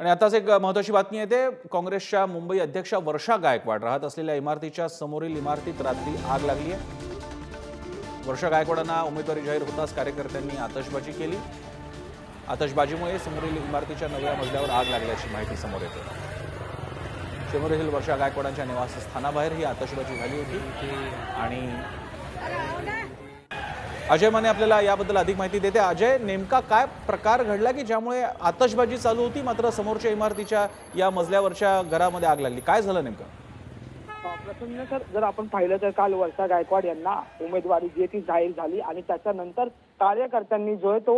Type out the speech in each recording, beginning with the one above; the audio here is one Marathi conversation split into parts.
आणि आताच एक महत्त्वाची बातमी येते. काँग्रेसच्या मुंबई अध्यक्षा वर्षा गायकवाड राहत असलेल्या इमारतीच्या समोरील इमारतीत रात्री आग लागली आहे वर्षा गायकवाडांना उमेदवारी जाहीर होताच कार्यकर्त्यांनी आतषबाजी केली. आतषबाजीमुळे समोरील इमारतीच्या नव्या मजल्यावर आग लागल्याची माहिती समोर येते. समोर वर्षा गायकवाडांच्या निवासस्थानाबाहेर ही आतषबाजी झाली होती. आणि अजय माने आपल्याला याबद्दल अधिक माहिती देते. अजय नेमका काय प्रकार घडला की ज्यामुळे आतषबाजी चालू होती मात्र समोरच्या इमारतीच्या या मजल्यावरच्या घरामध्ये आग लागली? काय झालं नेमकं? प्रसन्न सर जर आपण पाहिलं तर काल वर्षा गायकवाड यांना उमेदवारी जी ती जाहीर झाली आणि त्याच्यानंतर कार्यकर्त्यांनी जो आहे तो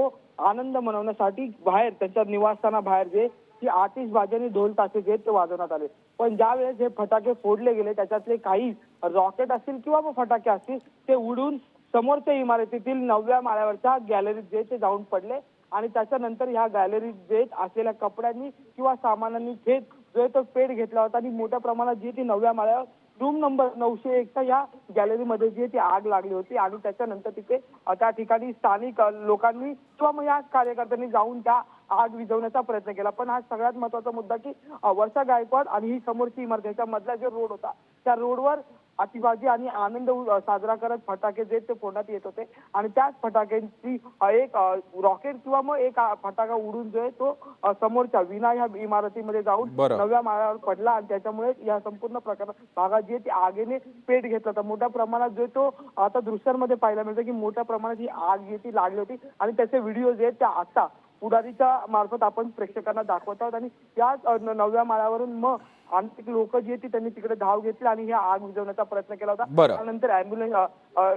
आनंद मनवण्यासाठी बाहेर त्यांच्या निवासस्थाना बाहेर जे ती आतिषबाजी आणि ढोल ताशे जे ते वाजवण्यात आले. पण ज्या वेळेस हे फटाके फोडले गेले त्याच्यातले काही रॉकेट असतील किंवा फटाके असतील ते उडून समोरच्या इमारतीतील नवव्या माळ्यावरच्या गॅलरीत जे ते जाऊन पडले आणि त्याच्यानंतर ह्या गॅलरीत जे असलेल्या कपड्यांनी किंवा सामानांनी थेट जो तो पेट घेतला होता आणि मोठ्या प्रमाणात जी ती नवव्या माळ्यावर रूम नंबर नऊशे एकच्या या गॅलरीमध्ये जी ती आग लागली होती आणि त्याच्यानंतर तिथे त्या ठिकाणी स्थानिक लोकांनी किंवा मग या कार्यकर्त्यांनी जाऊन त्या आग विझवण्याचा प्रयत्न केला. पण हा सगळ्यात महत्त्वाचा मुद्दा की वर्षा गायकवाड आणि ही समोरची इमारत याच्या मधला जो रोड होता त्या रोडवर अतिबाजी आणि आनंद साजरा करत फटाके जे ते फोडण्यात येत होते. आणि त्याच फटाक्यांची एक रॉकेट किंवा मग एक फटाका उडून जो आहे तो समोरच्या विना ह्या इमारतीमध्ये जाऊन. नव्या माळ्यावर पडला आणि त्याच्यामुळे या संपूर्ण प्रकार भागात जी ती आगीने पेट घेतला होता. मोठ्या प्रमाणात जो तो आता दृश्यांमध्ये पाहायला मिळतं की मोठ्या प्रमाणात ही आग जी ती लागली होती. आणि त्याचे व्हिडिओ जे आहेत ते आता पुढारीच्या मार्फत आपण प्रेक्षकांना दाखवत आहोत आणि याच अ, न- नवव्या माळ्यावरून मग आणखी लोक जी आहेत ती त्यांनी तिकडे धाव घेतली आणि ही आग विझवण्याचा प्रयत्न केला होता. त्यानंतर अँब्युलन्स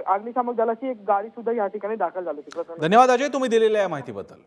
अग्निशामक दलाची एक गाडी सुद्धा या ठिकाणी दाखल झाली होती. धन्यवाद अजय तुम्ही दिलेल्या या माहितीबद्दल